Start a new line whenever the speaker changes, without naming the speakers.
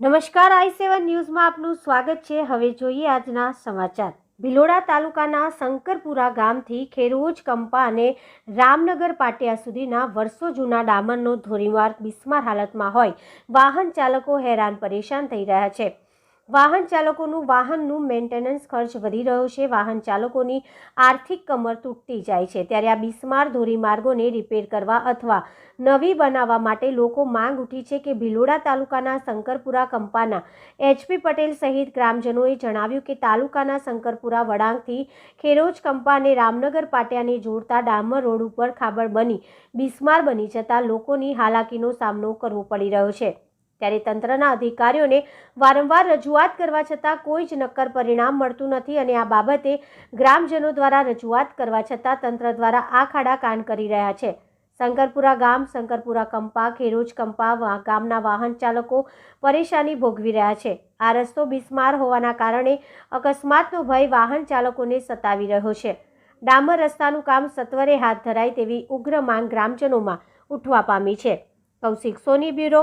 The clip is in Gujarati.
નમસ્કાર, આઈ સેવન ન્યૂઝમાં આપનું સ્વાગત છે. હવે જોઈએ આજના સમાચાર. ભિલોડા તાલુકાના શંકરપુરા ગામથી ખેરોજ કંપા અને રામનગર પાટિયા સુધીના વર્ષો જૂના ડામરનો ધોરીમાર્ગ બિસ્માર હાલતમાં હોય. વાહન ચાલકો હેરાન પરેશાન થઈ રહ્યા છે. વાહન ચાલકોનું વાહનનું મેન્ટેનન્સ ખર્ચ વધી રહ્યો છે. વાહન ચાલકોની આર્થિક કમર તૂટતી જાય છે. ત્યારે આ બિસ્માર ધોરીમાર્ગોને રિપેર કરવા અથવા નવી બનાવવા માટે લોકો માંગ ઉઠી છે કે ભિલોડા તાલુકાના શંકરપુરા કંપાના એચપી પટેલ સહિત ગ્રામજનોએ જણાવ્યું કે તાલુકાના શંકરપુરા વળાંકથી ખેરોજ કંપા અને રામનગર પાટિયાને જોડતા ડામર રોડ ઉપર ખાબળ બની બિસ્માર બની જતા લોકોની હાલાકીનો સામનો કરવો પડી રહ્યો છે. ત્યારે તંત્રના અધિકારીઓને વારંવાર રજૂઆત કરવા છતાં કોઈ જ નક્કર પરિણામ મળતું નથી અને આ બાબતે ગ્રામજનો દ્વારા રજૂઆત કરવા છતાં તંત્ર દ્વારા આ ખાડા કાન કરી રહ્યા છે. શંકરપુરા ગામ, શંકરપુરા કંપા, ખેરોજ કંપા ગામના વાહન ચાલકો પરેશાની ભોગવી રહ્યા છે. આ રસ્તો બિસ્માર હોવાના કારણે અકસ્માતનો ભય વાહન ચાલકોને સતાવી રહ્યો છે. ડામર રસ્તાનું કામ સત્વરે હાથ ધરાય તેવી ઉગ્ર માંગ ગ્રામજનોમાં ઉઠવા પામી છે. કૌશિક સોની બ્યુરો